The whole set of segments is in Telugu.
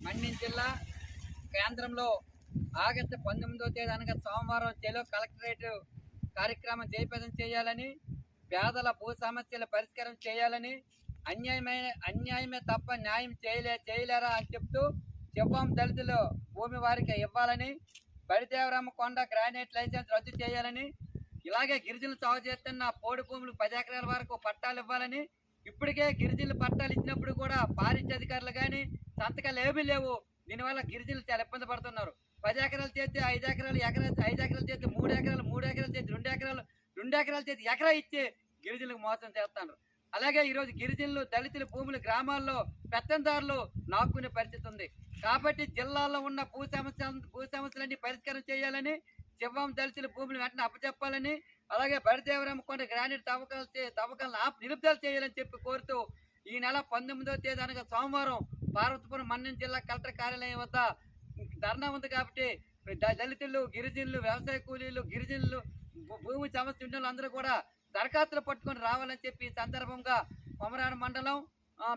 మన్యం జిల్లా కేంద్రంలో ఆగస్టు పంతొమ్మిదో తేదీ అనగా సోమవారం చెలో కలెక్టరేట్ కార్యక్రమం జయప్రదం చేయాలని పేదల భూ సమస్యల పరిష్కారం చేయాలని అన్యాయమైన అన్యాయమే తప్ప న్యాయం చేయలే చేయలేరా అని చెప్తూ చెప్పం దళితులు భూమి వారికి ఇవ్వాలని బడిదేవరమ్మ కొండ గ్రానైట్ లైసెన్స్ రద్దు చేయాలని ఇలాగే గిరిజనులు సాగు చేస్తున్న పోడు భూములు పది ఎకరాల వరకు పట్టాలు ఇవ్వాలని ఇప్పటికే గిరిజనులు పట్టాలు ఇచ్చినప్పుడు కూడా పారిత్య అధికారులు కానీ సంతకాలు ఏమీ లేవు. దీనివల్ల గిరిజనులు చాలా ఇబ్బంది పడుతున్నారు. పది ఎకరాలు చేస్తే ఐదు ఎకరాలు ఎకరా ఐదు ఎకరాలు చేస్తే మూడు ఎకరాలు మూడు ఎకరాలు చేస్తే రెండు ఎకరాలు రెండు ఎకరాలు చేసి ఎకరా ఇచ్చి గిరిజనులకు మోసం చేస్తున్నారు. అలాగే ఈరోజు గిరిజనులు దళితుల భూములు గ్రామాల్లో పెత్తందారులు నాక్కునే పరిస్థితి ఉంది. కాబట్టి జిల్లాలో ఉన్న భూ సమస్య భూ సమస్యలన్నీ పరిష్కారం చేయాలని శివం దళితుల భూములు వెంటనే అప్పచెప్పాలని అలాగే బడిదేవరం కొండ గ్రానైట్ తవ్వకాలు తవ్వకాలను ఆపి నిలుపుదల చేయాలని చెప్పి కోరుతూ ఈ నెల పంతొమ్మిదవ తేదీ అనగా సోమవారం పార్వతీపురం మన్యం జిల్లా కలెక్టర్ కార్యాలయం వద్ద ధర్నా ఉంది కాబట్టి దళితులు గిరిజనులు వ్యవసాయ కూలీలు గిరిజనులు భూ- భూమి సమస్య ఉన్న అందరూ కూడా దరఖాస్తులు పట్టుకొని రావాలని చెప్పి సందర్భంగా కొమరాడు మండలం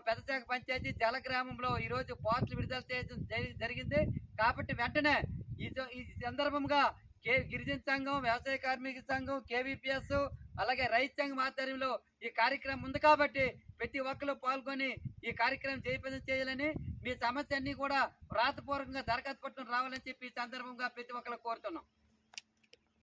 పెద్దశాఖ పంచాయతీ జల గ్రామంలో ఈరోజు పోస్టులు విడుదల చేయడం జరిగింది. కాబట్టి వెంటనే ఈ ఈ సందర్భంగా కే గిరిజన సంఘం వ్యవసాయ కార్మిక సంఘం కేవీపీఎస్ అలాగే రైతు సంఘం ఆధ్వర్యంలో ఈ కార్యక్రమం ఉంది కాబట్టి ప్రతి ఒక్కరు పాల్గొని ఈ కార్యక్రమం జయప్రదం చేయాలని మీ సమస్య అన్ని కూడా వ్రాతపూర్వకంగా దరఖాస్తు పట్టుకుని రావాలని చెప్పి ఈ సందర్భంగా ప్రతి ఒక్కరు కోరుతున్నాం.